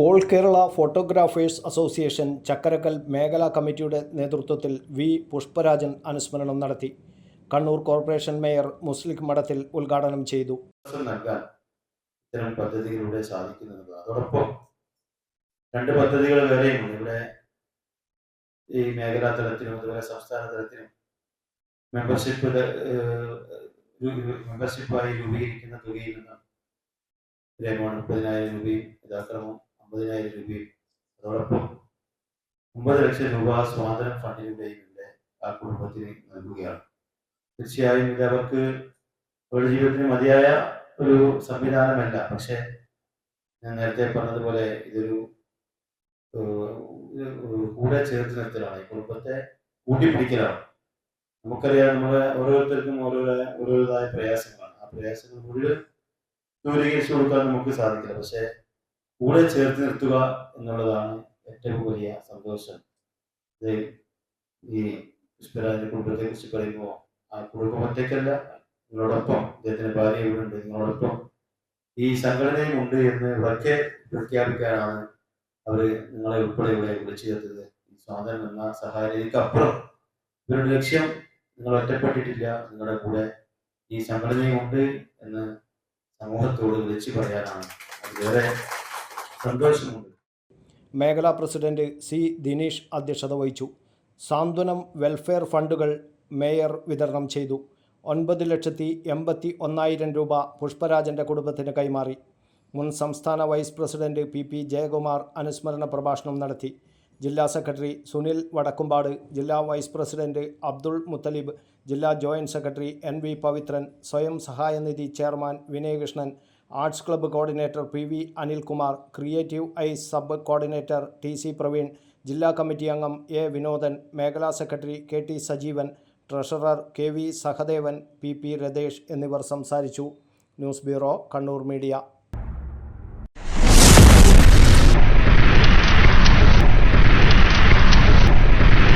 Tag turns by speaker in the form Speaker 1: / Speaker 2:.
Speaker 1: All Kerala photographers association Chakkarakkal മേഖലാ കമ്മിറ്റിയുടെ നേതൃത്വത്തിൽ വി പുഷ്പരാജൻ അനുസ്മരണം നടത്തി. കണ്ണൂർ കോർപ്പറേഷൻ മേയർ മുസ്ലിം മഠത്തിൽ ഉദ്ഘാടനം ചെയ്തു.
Speaker 2: നൽകാൻ ഇത്തരം പദ്ധതികളിലൂടെ സാധിക്കുന്നത് അതോടൊപ്പം രണ്ട് പദ്ധതികൾ വേറെയുമുണ്ട് ഇവിടെ ഈ മേഖലാ തലത്തിലും അതുപോലെ സംസ്ഥാന തലത്തിലും മെമ്പർഷിപ്പ് മെമ്പർഷിപ്പായി രൂപീകരിക്കുന്ന തുകയിൽ നിന്ന് രേഖമാണ് മുപ്പതിനായിരം രൂപയും യഥാക്രമം അമ്പതിനായിരം രൂപയും. അതോടൊപ്പം ഒമ്പത് ലക്ഷം രൂപ സ്വാതന്ത്ര്യ ഫണ്ടിലൂടെയും ഇവിടെ ആ കുടുംബത്തിന് നൽകുകയാണ്. തീർച്ചയായും ഇത് അവർക്ക് അവരുടെ ജീവിതത്തിന് മതിയായ ഒരു സംവിധാനമല്ല. പക്ഷെ ഞാൻ നേരത്തെ പറഞ്ഞതുപോലെ ഇതൊരു കൂടെ ചേർത്ത് നിർത്തലാണ്. ഈ കുടുംബത്തെ കൂട്ടിപ്പിടിക്കലാണ്. നമുക്കറിയാം നമ്മളെ ഓരോരുത്തർക്കും ഓരോരോ ഓരോരുതായ പ്രയാസങ്ങളാണ്. ആ പ്രയാസങ്ങൾ മുഴുവൻ ദൂരീകരിച്ചു കൊടുക്കാൻ നമുക്ക് സാധിക്കില്ല. പക്ഷെ കൂടെ ചേർത്ത് നിർത്തുക എന്നുള്ളതാണ് ഏറ്റവും വലിയ സന്തോഷം. ഇത് ഈ പുഷ്പരാജന്റെ കുടുംബത്തെ കുറിച്ച് പറയുമ്പോൾ ആ കുടുംബം ഒറ്റയ്ക്കല്ല നിങ്ങളോടൊപ്പം അദ്ദേഹത്തിന്റെ ഭാര്യ ഇവിടെ ഉണ്ട് നിങ്ങളോടൊപ്പം ഈ സംഘടനയും ഉണ്ട് എന്ന് ഉറക്കെ പ്രഖ്യാപിക്കാനാണ് അവർ നിങ്ങളെ ഉൾപ്പെടെ ഇവിടെ വിളിച്ചു ചേർത്തത്. ഈ സ്വാതന്ത്ര്യം എന്ന സഹായനിധിക്ക് അപ്പുറം ഇവരുടെ ലക്ഷ്യം നിങ്ങൾ ഒറ്റപ്പെട്ടിട്ടില്ല നിങ്ങളുടെ കൂടെ ഈ സംഘടനയും ഉണ്ട് എന്ന് സമൂഹത്തോട് വിളിച്ചു പറയാനാണ്. അതിലേറെ സന്തോഷമുണ്ട്.
Speaker 1: മേഖലാ പ്രസിഡന്റ് സി ദിനീഷ് അധ്യക്ഷത വഹിച്ചു. സാന്ത്വനം വെൽഫെയർ ഫണ്ടുകൾ മേയർ വിതരണം ചെയ്തു. ഒൻപത് ലക്ഷത്തി എൺപത്തി ഒന്നായിരം രൂപ പുഷ്പരാജന്റെ കുടുംബത്തിന് കൈമാറി. മുൻ സംസ്ഥാന vice president P P Jayakumar അനുസ്മരണ പ്രഭാഷണം നടത്തി. ജില്ലാ സെക്രട്ടറി സുനിൽ വടക്കുംപാട് ജില്ലാ വൈസ് പ്രസിഡന്റ് അബ്ദുൾ മുത്തലിബ് ജില്ലാ joint secretary N V Pavithran സ്വയം സഹായനിധി chairman Vinayakrishnan arts club coordinator P V Anilkumar creative eye sub coordinator T C Praveen ജില്ലാ കമ്മിറ്റി അംഗം എ വിനോദൻ മേഖലാ secretary K T Sajeevan treasurer K V Sahadevan P P Ratheesh എന്നിവർ സംസാരിച്ചു. News bureau Kannur media.